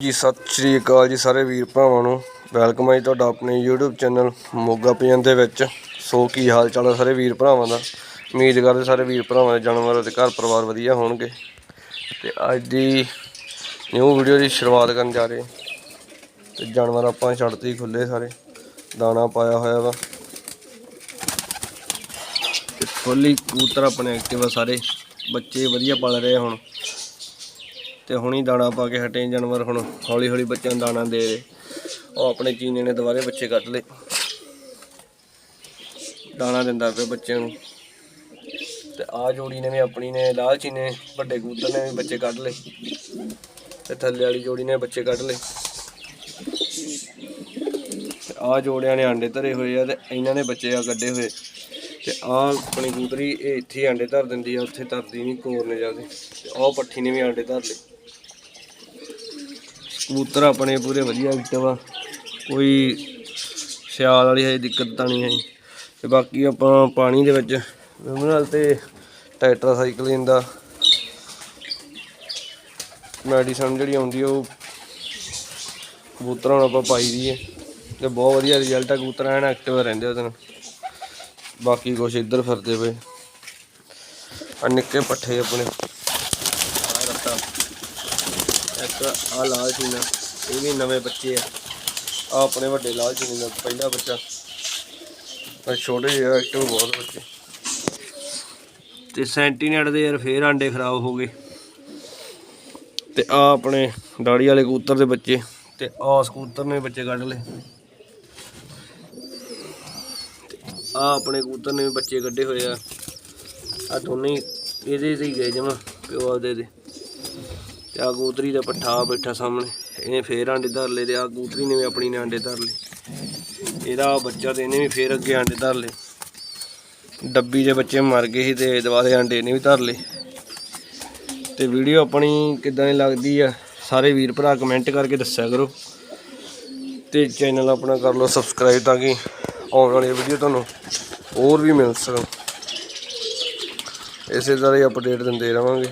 ਜੀ, ਸਤਿ ਸ਼੍ਰੀ ਅਕਾਲ ਜੀ ਸਾਰੇ ਵੀਰ ਭਰਾਵਾਂ ਨੂੰ। ਵੈਲਕਮ ਹੈ ਜੀ ਤੁਹਾਡਾ ਆਪਣੇ YouTube ਚੈਨਲ ਮੋਗਾ ਪੀਐਨ ਦੇ ਵਿੱਚ। ਸੋ ਕੀ ਹਾਲ ਚਾਲ ਹੈ ਸਾਰੇ ਵੀਰ ਭਰਾਵਾਂ ਦਾ? ਉਮੀਦ ਕਰਦੇ ਸਾਰੇ ਵੀਰ ਭਰਾਵਾਂ ਦੇ ਜਾਨਵਰ ਅਤੇ ਘਰ ਪਰਿਵਾਰ ਵਧੀਆ ਹੋਣਗੇ। ਤੇ ਅੱਜ ਦੀ ਨਿਊ ਵੀਡੀਓ ਦੀ ਸ਼ੁਰੂਆਤ ਕਰਨ ਜਾ ਰਹੇ ਤੇ ਜਾਨਵਰ ਆਪਾਂ ਛੱਡਤੇ ਹੀ ਖੁੱਲੇ ਸਾਰੇ। ਦਾਣਾ ਪਾਇਆ ਹੋਇਆ ਵਾ। ਤੇ ਫੁੱਲੀ ਕਬੂਤਰ ਆਪਣੇ ਐਕਟਿਵ ਸਾਰੇ। ਬੱਚੇ ਵਧੀਆ ਪਲ ਰਹੇ ਆ ਹੁਣ। ਤੇ ਹੁਣੀ ਦਾਣਾ ਪਾ ਕੇ ਹਟੇ ਜਾਨਵਰ ਹੁਣ, ਹੌਲੀ ਹੌਲੀ ਬੱਚਿਆਂ ਨੂੰ ਦਾਣਾ ਦੇ ਰਹੇ ਉਹ ਆਪਣੇ ਚੀਨੇ ਨੇ ਦੁਬਾਰੇ ਬੱਚੇ ਕੱਢ ਲਏ। ਦਾਣਾ ਦਿੰਦਾ ਪਿਆ ਬੱਚਿਆਂ ਨੂੰ। ਤੇ ਆ ਜੋੜੀ ਨੇ ਵੀ ਆਪਣੀ ਨੇ, ਲਾਲ ਚੀਨੇ ਵੱਡੇ ਕਬੂਤਰ ਨੇ ਵੀ ਬੱਚੇ ਕੱਢ ਲਏ। ਤੇ ਥੱਲੇ ਵਾਲੀ ਜੋੜੀ ਨੇ ਬੱਚੇ ਕੱਢ ਲਏ। ਤੇ ਆ ਜੋੜਿਆਂ ਨੇ ਆਂਡੇ ਧਰੇ ਹੋਏ ਆ ਤੇ ਇਹਨਾਂ ਨੇ ਬੱਚੇ ਆ ਕੱਢੇ ਹੋਏ। ਤੇ ਆ ਆਪਣੀ ਕਬੂਤਰੀ ਇਹ ਇੱਥੇ ਹੀ ਆਂਡੇ ਧਰ ਦਿੰਦੀ ਆ, ਉੱਥੇ ਧਰਦੀ ਨਹੀਂ ਕੋਰ ਨੇ ਜਾ ਕੇ। ਤੇ ਆਹ ਪੱਠੀ ਨੇ ਵੀ ਆਂਡੇ ਧਰ ਲਏ। ਕਬੂਤਰ ਆਪਣੇ ਪੂਰੇ ਵਧੀਆ ਐਕਟਿਵ ਆ ਕੋਈ ਸਿਆਲ ਵਾਲੀ ਹੈ ਦਿੱਕਤ ਤਾਂ ਨਹੀਂ ਹੈ ਤੇ ਬਾਕੀ ਆਪਾਂ ਪਾਣੀ ਦੇ ਵਿੱਚ ਮਿਨਰਲ ਤੇ ਟੈਟਰਾਸਾਈਕਲਿਨ ਦਾ ਮੈਡੀਸਨ ਜਿਹੜੀ ਆਉਂਦੀ ਉਹ ਕਬੂਤਰਾਂ ਨੂੰ ਆਪਾਂ ਪਾਈ ਦੀ ਹੈ ਤੇ ਬਹੁਤ ਵਧੀਆ ਰਿਜ਼ਲਟ ਆ, ਕਬੂਤਰ ਐਨ ਐਕਟਿਵ ਰਹਿੰਦੇ ਉਹਦੇ ਨਾਲ। ਬਾਕੀ ਕੁਛ ਇੱਧਰ ਫਿਰਦੇ ਪਏ। ਆ ਨਿੱਕੇ ਪੱਠੇ ਆਪਣੇ। ਇੱਕ ਆ ਲਾਲ ਚੀਨਾ ਇਹ ਵੀ ਨਵੇਂ ਬੱਚੇ ਆ। ਆ ਆਪਣੇ ਵੱਡੇ ਲਾਲ ਚੀਨੇ ਦਾ ਪਹਿਲਾ ਬੱਚਾ। ਆ ਛੋਟੇ ਜਿਹੇ ਐਕਟਿਵ ਬਹੁਤ ਬੱਚੇ। ਤੇ ਸੈਂਟੀਨੇਟ ਦੇ ਯਾਰ ਫੇਰ ਆਂਡੇ ਖਰਾਬ ਹੋ ਗਏ। ਤੇ ਆ ਆਪਣੇ ਦਾੜੀ ਵਾਲੇ ਕਬੂਤਰ ਦੇ ਬੱਚੇ, ਤੇ ਆ ਸਕੂਤਰ ਨੇ ਬੱਚੇ ਕੱਢ ਲਏ। ਆ ਆਪਣੇ ਕਬੂਤਰ ਨੇ ਵੀ ਬੱਚੇ ਕੱਢੇ ਹੋਏ ਆ। ਆ ਦੋਨੇ ਇਹਦੇ ਤੇ ਹੀ ਗਏ ਜਮਾ, ਪਿਓ ਆਪਦੇ ਦੇ। ਤੇ ਆ ਕਬੂਤਰੀ ਦਾ ਪੱਠਾ ਬੈਠਾ ਸਾਹਮਣੇ। ਇਹਨੇ ਫੇਰ ਆਂਡੇ ਧਰ ਲਏ ਤੇ ਆ ਕਬੂਤਰੀ ਨੇ ਵੀ ਆਪਣੀ ਨੇ ਆਂਡੇ ਧਰ ਲਏ। ਇਹਦਾ ਬੱਚਾ ਤੇ ਇਹਨੇ ਵੀ ਫੇਰ ਅੱਗੇ ਆਂਡੇ ਧਰ ਲਏ। ਡੱਬੀ ਦੇ ਬੱਚੇ ਮਰ ਗਏ ਸੀ ਤੇ ਦੁਬਾਰੇ ਆਂਡੇ ਨੇ ਵੀ ਧਰ ਲਏ। ਤੇ ਵੀਡੀਓ ਆਪਣੀ ਕਿੱਦਾਂ ਦੀ ਲੱਗਦੀ ਆ, ਸਾਰੇ ਵੀਰ ਭਰਾ ਕਮੈਂਟ ਕਰਕੇ ਦੱਸਿਆ ਕਰੋ। ਤੇ ਚੈਨਲ ਆਪਣਾ ਕਰ ਲਓ ਸਬਸਕ੍ਰਾਈਬ ਤਾਂ ਕਿ ਆਉਣ ਵਾਲੀ ਵੀਡੀਓ ਤੁਹਾਨੂੰ ਹੋਰ ਵੀ ਮਿਲ ਸਕਣ। ਇਸੇ ਤਰ੍ਹਾਂ ਹੀ ਅਪਡੇਟ ਦਿੰਦੇ ਰਵਾਂਗੇ।